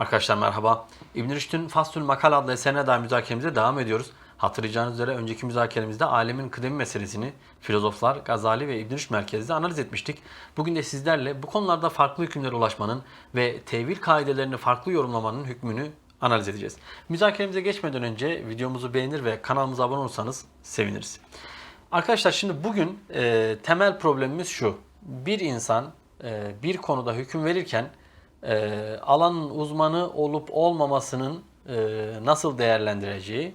Arkadaşlar merhaba. İbn Rüşd'ün Faslül Makal adlı eserine dair müzakeremize devam ediyoruz. Hatırlayacağınız üzere önceki müzakeremizde alemin kıdemi meselesini filozoflar Gazali ve İbn Rüşd merkezinde analiz etmiştik. Bugün de sizlerle bu konularda farklı hükümlere ulaşmanın ve tevil kaidelerini farklı yorumlamanın hükmünü analiz edeceğiz. Müzakeremize geçmeden önce videomuzu beğenir ve kanalımıza abone olursanız seviniriz. Arkadaşlar şimdi bugün e, temel problemimiz şu. Bir insan e, bir konuda hüküm verirken e, alanın uzmanı olup olmamasının e, nasıl değerlendireceği,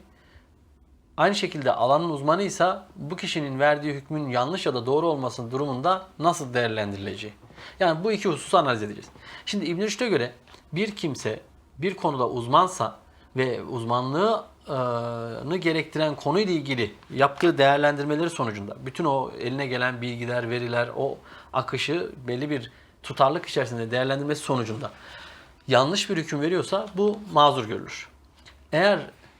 aynı şekilde alanın uzmanıysa bu kişinin verdiği hükmün yanlış ya da doğru olmasının durumunda nasıl değerlendirileceği. Yani bu iki hususu analiz edeceğiz. Şimdi İbn Rüşd'e göre bir kimse bir konuda uzmansa ve uzmanlığını gerektiren konuyla ilgili yaptığı değerlendirmeleri sonucunda bütün o eline gelen bilgiler, veriler, o akışı belli bir tutarlık içerisinde değerlendirmesi sonucunda yanlış bir hüküm veriyorsa bu mazur görülür. Eğer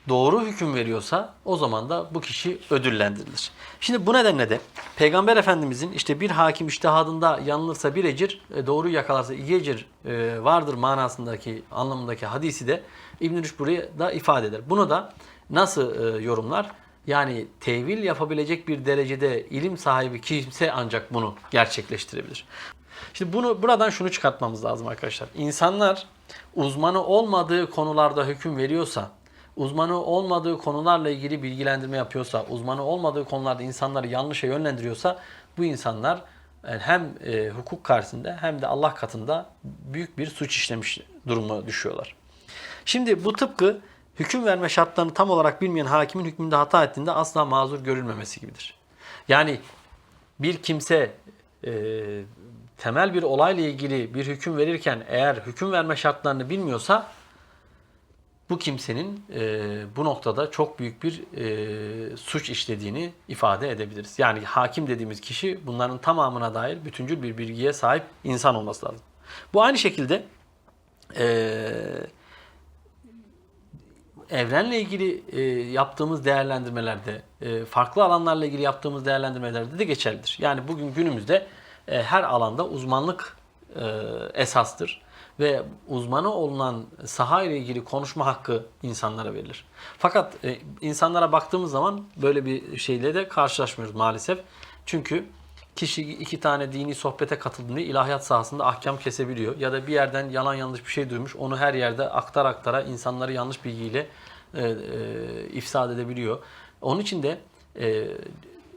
doğru hüküm veriyorsa o zaman da bu kişi ödüllendirilir. Şimdi bu nedenle de Peygamber Efendimizin işte bir hakim iştihadında yanılırsa bir ecir, e, doğru yakalarsa iki ecir e, vardır manasındaki anlamındaki hadisi de İbn-i buraya da ifade eder. Bunu da nasıl e, yorumlar? Yani tevil yapabilecek bir derecede ilim sahibi kimse ancak bunu gerçekleştirebilir. Şimdi bunu buradan şunu çıkartmamız lazım arkadaşlar. İnsanlar uzmanı olmadığı konularda hüküm veriyorsa, uzmanı olmadığı konularla ilgili bilgilendirme yapıyorsa, uzmanı olmadığı konularda insanları yanlışa yönlendiriyorsa bu insanlar e, hem e, hukuk karşısında hem de Allah katında büyük bir suç işlemiş duruma düşüyorlar. Şimdi bu tıpkı hüküm verme şartlarını tam olarak bilmeyen hakimin hükmünde hata ettiğinde asla mazur görülmemesi gibidir. Yani bir kimse e, temel bir olayla ilgili bir hüküm verirken eğer hüküm verme şartlarını bilmiyorsa bu kimsenin e, bu noktada çok büyük bir e, suç işlediğini ifade edebiliriz. Yani hakim dediğimiz kişi bunların tamamına dair bütüncül bir bilgiye sahip insan olması lazım. Bu aynı şekilde e, evrenle ilgili e, yaptığımız değerlendirmelerde, e, farklı alanlarla ilgili yaptığımız değerlendirmelerde de geçerlidir. Yani bugün günümüzde e, her alanda uzmanlık e, esastır ve uzmanı olunan saha ile ilgili konuşma hakkı insanlara verilir. Fakat e, insanlara baktığımız zaman böyle bir şeyle de karşılaşmıyoruz maalesef. Çünkü kişi iki tane dini sohbete katıldığında ilahiyat sahasında ahkam kesebiliyor. Ya da bir yerden yalan yanlış bir şey duymuş. Onu her yerde aktar aktara insanları yanlış bilgiyle e, e, ifsad edebiliyor. Onun için de e,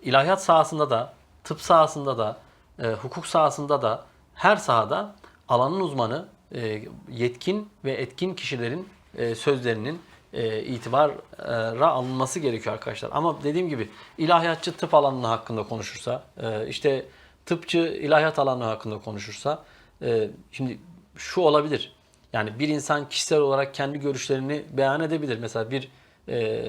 ilahiyat sahasında da, tıp sahasında da, e, hukuk sahasında da her sahada alanın uzmanı, e, yetkin ve etkin kişilerin e, sözlerinin e, itibara alınması gerekiyor arkadaşlar. Ama dediğim gibi ilahiyatçı tıp alanı hakkında konuşursa, e, işte tıpçı ilahiyat alanı hakkında konuşursa, e, şimdi şu olabilir. Yani bir insan kişisel olarak kendi görüşlerini beyan edebilir. Mesela bir e,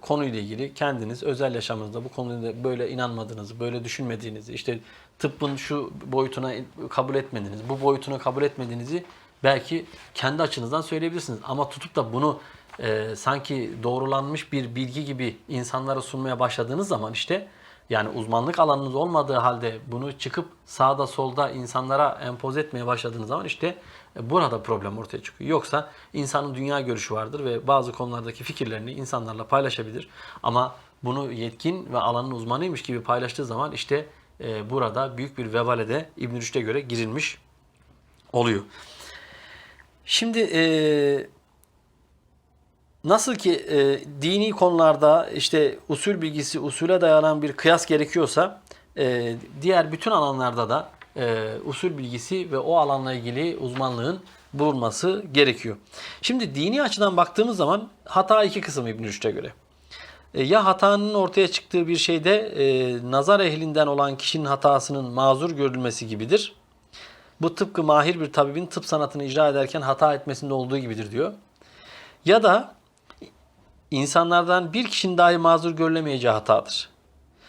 konuyla ilgili kendiniz özel yaşamınızda bu konuda böyle inanmadığınızı, böyle düşünmediğinizi, işte tıbbın şu boyutuna kabul etmediğinizi, bu boyutunu kabul etmediğinizi belki kendi açınızdan söyleyebilirsiniz. Ama tutup da bunu e, sanki doğrulanmış bir bilgi gibi insanlara sunmaya başladığınız zaman işte yani uzmanlık alanınız olmadığı halde bunu çıkıp sağda solda insanlara empoze etmeye başladığınız zaman işte burada problem ortaya çıkıyor. Yoksa insanın dünya görüşü vardır ve bazı konulardaki fikirlerini insanlarla paylaşabilir. Ama bunu yetkin ve alanın uzmanıymış gibi paylaştığı zaman işte e, burada büyük bir vebale de İbn Rüşd'e göre girilmiş oluyor. Şimdi e, nasıl ki e, dini konularda işte usul bilgisi, usule dayanan bir kıyas gerekiyorsa e, diğer bütün alanlarda da e, usul bilgisi ve o alanla ilgili uzmanlığın bulunması gerekiyor. Şimdi dini açıdan baktığımız zaman hata iki kısım İbn Rüşd'e göre. E, ya hatanın ortaya çıktığı bir şeyde e, nazar ehlinden olan kişinin hatasının mazur görülmesi gibidir. Bu tıpkı mahir bir tabibin tıp sanatını icra ederken hata etmesinde olduğu gibidir diyor. Ya da insanlardan bir kişinin dahi mazur görülemeyeceği hatadır.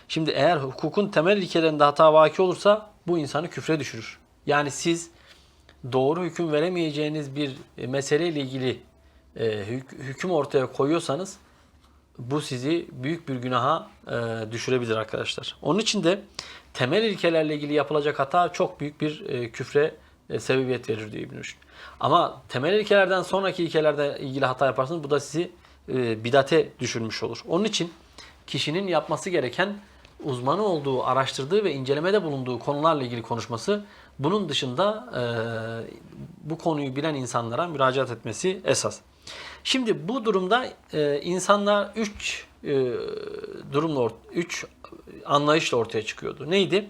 Şimdi eğer hukukun temel ilkelerinde hata vaki olursa bu insanı küfre düşürür. Yani siz doğru hüküm veremeyeceğiniz bir e, meseleyle ilgili e, hük- hüküm ortaya koyuyorsanız bu sizi büyük bir günaha e, düşürebilir arkadaşlar. Onun için de temel ilkelerle ilgili yapılacak hata çok büyük bir e, küfre e, sebebiyet verir diyor İbn. Ama temel ilkelerden sonraki ilkelerde ilgili hata yaparsanız bu da sizi e, bidate düşürmüş olur. Onun için kişinin yapması gereken uzmanı olduğu, araştırdığı ve incelemede bulunduğu konularla ilgili konuşması. Bunun dışında e, bu konuyu bilen insanlara müracaat etmesi esas. Şimdi bu durumda e, insanlar üç e, durumla, ort- üç anlayışla ortaya çıkıyordu. Neydi?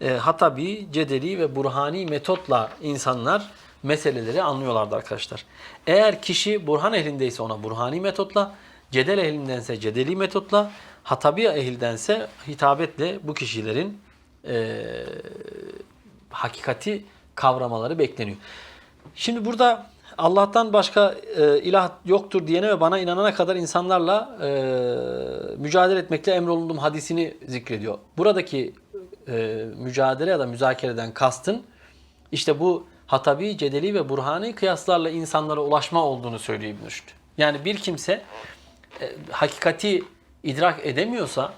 E, Hatabi, Cedeli ve Burhani metotla insanlar meseleleri anlıyorlardı arkadaşlar. Eğer kişi Burhan ehlindeyse ona Burhani metotla, Cedel ehlindense Cedeli metotla, Hatabi ehildense hitabetle bu kişilerin e, hakikati kavramaları bekleniyor. Şimdi burada Allah'tan başka e, ilah yoktur diyene ve bana inanana kadar insanlarla e, mücadele etmekle emrolundum hadisini zikrediyor. Buradaki e, mücadele ya da müzakereden kastın işte bu Hatabi, Cedeli ve Burhani kıyaslarla insanlara ulaşma olduğunu söylüyor İbn Rüşd. Yani bir kimse e, hakikati idrak edemiyorsa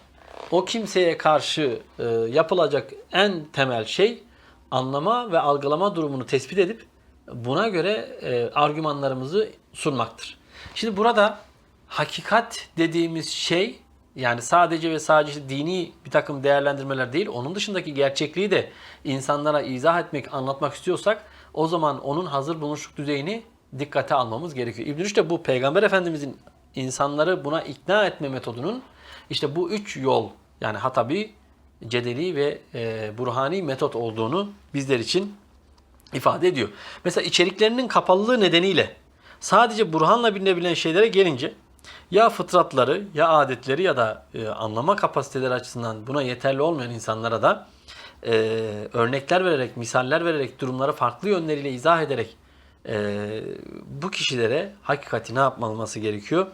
o kimseye karşı e, yapılacak en temel şey anlama ve algılama durumunu tespit edip buna göre e, argümanlarımızı sunmaktır. Şimdi burada hakikat dediğimiz şey yani sadece ve sadece dini bir takım değerlendirmeler değil, onun dışındaki gerçekliği de insanlara izah etmek, anlatmak istiyorsak o zaman onun hazır bulunuşluk düzeyini dikkate almamız gerekiyor. İbn Rüşd de bu Peygamber Efendimizin insanları buna ikna etme metodunun işte bu üç yol yani hatabi, cedeli ve e, burhani metot olduğunu bizler için ifade ediyor. Mesela içeriklerinin kapalılığı nedeniyle sadece burhanla bilinebilen şeylere gelince ya fıtratları ya adetleri ya da e, anlama kapasiteleri açısından buna yeterli olmayan insanlara da e, örnekler vererek, misaller vererek, durumları farklı yönleriyle izah ederek e, bu kişilere hakikati ne yapılması gerekiyor?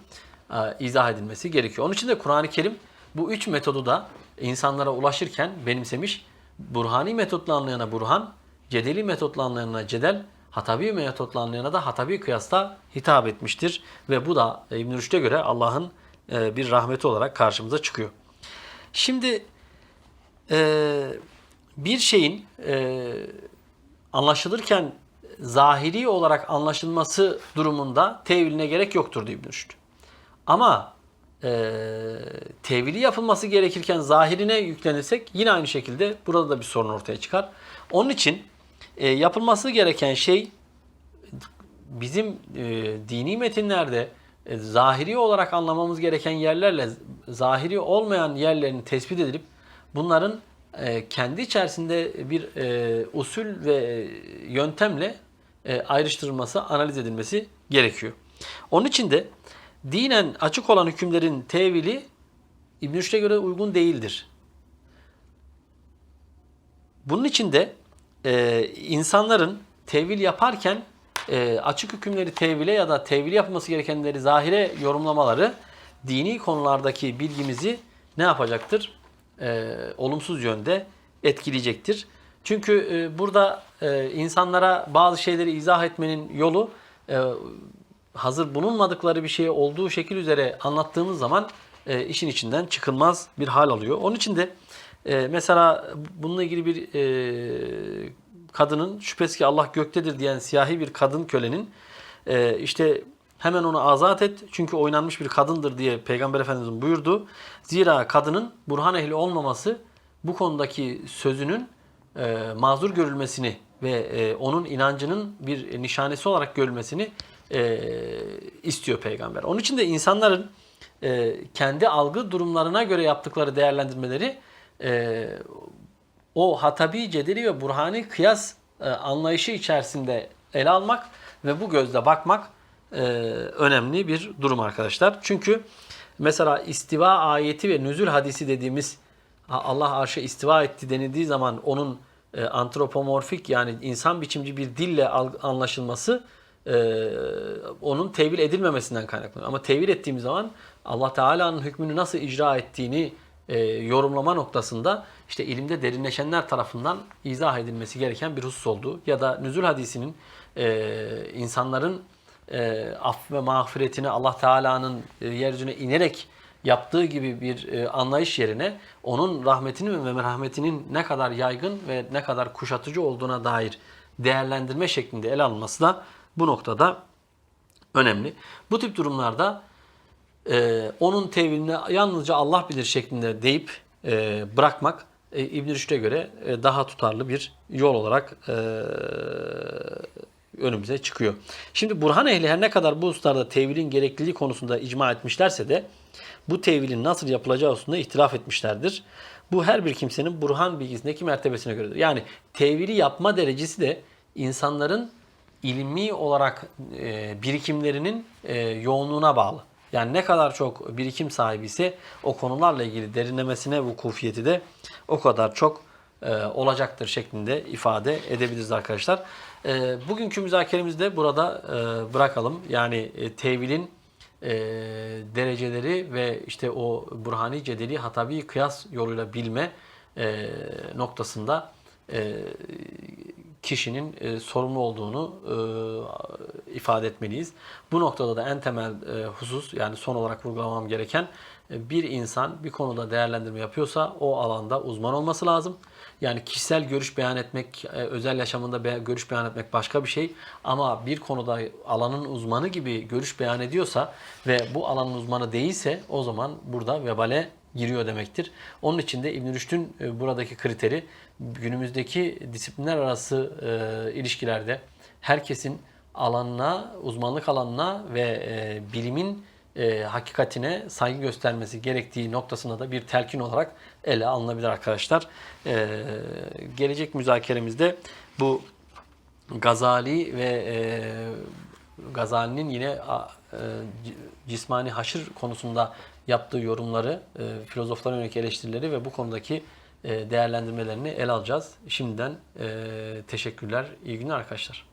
E, izah edilmesi gerekiyor. Onun için de Kur'an-ı Kerim bu üç metodu da insanlara ulaşırken benimsemiş. Burhani metotla anlayana burhan, cedeli metotla anlayana cedel, hatabi metotla anlayana da hatabi kıyasla hitap etmiştir. Ve bu da İbn Rüşd'e göre Allah'ın e, bir rahmeti olarak karşımıza çıkıyor. Şimdi e, bir şeyin e, anlaşılırken zahiri olarak anlaşılması durumunda teviline gerek yoktur diyor İbn. Ama e, tevili yapılması gerekirken zahirine yüklenirsek yine aynı şekilde burada da bir sorun ortaya çıkar. Onun için e, yapılması gereken şey bizim e, dini metinlerde e, zahiri olarak anlamamız gereken yerlerle zahiri olmayan yerlerin tespit edilip bunların e, kendi içerisinde bir e, usul ve e, yöntemle e, ayrıştırılması, analiz edilmesi gerekiyor. Onun için de dinen açık olan hükümlerin tevili İbn Rüşd'e göre uygun değildir. Bunun için de e, insanların tevil yaparken e, açık hükümleri tevile ya da tevili yapılması gerekenleri zahire yorumlamaları dini konulardaki bilgimizi ne yapacaktır? E, olumsuz yönde etkileyecektir. Çünkü e, burada e, insanlara bazı şeyleri izah etmenin yolu e, hazır bulunmadıkları bir şeyi olduğu şekil üzere anlattığımız zaman işin içinden çıkılmaz bir hal alıyor. Onun için de mesela bununla ilgili bir kadının şüphesiz ki Allah göktedir diyen siyahi bir kadın kölenin işte hemen onu azat et çünkü oynanmış bir kadındır diye Peygamber Efendimizin buyurdu. Zira kadının burhan ehli olmaması bu konudaki sözünün e, mazur görülmesini ve e, onun inancının bir nişanesi olarak görülmesini e, istiyor peygamber. Onun için de insanların e, kendi algı durumlarına göre yaptıkları değerlendirmeleri e, o hatabi, cedeli ve burhani kıyas e, anlayışı içerisinde ele almak ve bu gözle bakmak e, önemli bir durum arkadaşlar. Çünkü mesela istiva ayeti ve nüzül hadisi dediğimiz Allah arşa istiva etti denildiği zaman onun e, antropomorfik yani insan biçimci bir dille anlaşılması e, onun tevil edilmemesinden kaynaklanıyor. Ama tevil ettiğimiz zaman Allah Teala'nın hükmünü nasıl icra ettiğini e, yorumlama noktasında işte ilimde derinleşenler tarafından izah edilmesi gereken bir husus olduğu ya da nüzül hadisinin e, insanların e, af ve mağfiretini Allah Teala'nın e, yeryüzüne inerek yaptığı gibi bir e, anlayış yerine onun rahmetinin ve merhametinin ne kadar yaygın ve ne kadar kuşatıcı olduğuna dair değerlendirme şeklinde ele alınması da bu noktada önemli. Bu tip durumlarda e, onun tevilini yalnızca Allah bilir şeklinde deyip e, bırakmak e, İbn Rüşd'e göre e, daha tutarlı bir yol olarak e, önümüze çıkıyor. Şimdi Burhan ehli her ne kadar bu hususlarda tevilin gerekliliği konusunda icma etmişlerse de bu tevilin nasıl yapılacağı hususunda ihtilaf etmişlerdir. Bu her bir kimsenin Burhan bilgisindeki mertebesine göredir. Yani tevili yapma derecesi de insanların ilmi olarak e, birikimlerinin e, yoğunluğuna bağlı. Yani ne kadar çok birikim sahibi ise o konularla ilgili derinlemesine vukufiyeti de o kadar çok e, olacaktır şeklinde ifade edebiliriz arkadaşlar. E, bugünkü müzakeremizi de burada e, bırakalım. Yani e, tevilin e, dereceleri ve işte o Burhani Cedeli Hatabi kıyas yoluyla bilme e, noktasında e, kişinin e, sorumlu olduğunu e, ifade etmeliyiz. Bu noktada da en temel e, husus yani son olarak vurgulamam gereken e, bir insan bir konuda değerlendirme yapıyorsa o alanda uzman olması lazım. Yani kişisel görüş beyan etmek, e, özel yaşamında be- görüş beyan etmek başka bir şey. Ama bir konuda alanın uzmanı gibi görüş beyan ediyorsa ve bu alanın uzmanı değilse o zaman burada vebale giriyor demektir. Onun için de İbn Rüşd'ün e, buradaki kriteri günümüzdeki disiplinler arası e, ilişkilerde herkesin alanına, uzmanlık alanına ve bilimin e, hakikatine saygı göstermesi gerektiği noktasında da bir telkin olarak ele alınabilir arkadaşlar. E, gelecek müzakeremizde bu Gazali ve e, Gazali'nin yine e, cismani haşır konusunda yaptığı yorumları, e, filozoflara yönelik eleştirileri ve bu konudaki e, değerlendirmelerini ele alacağız. Şimdiden e, teşekkürler, iyi günler arkadaşlar.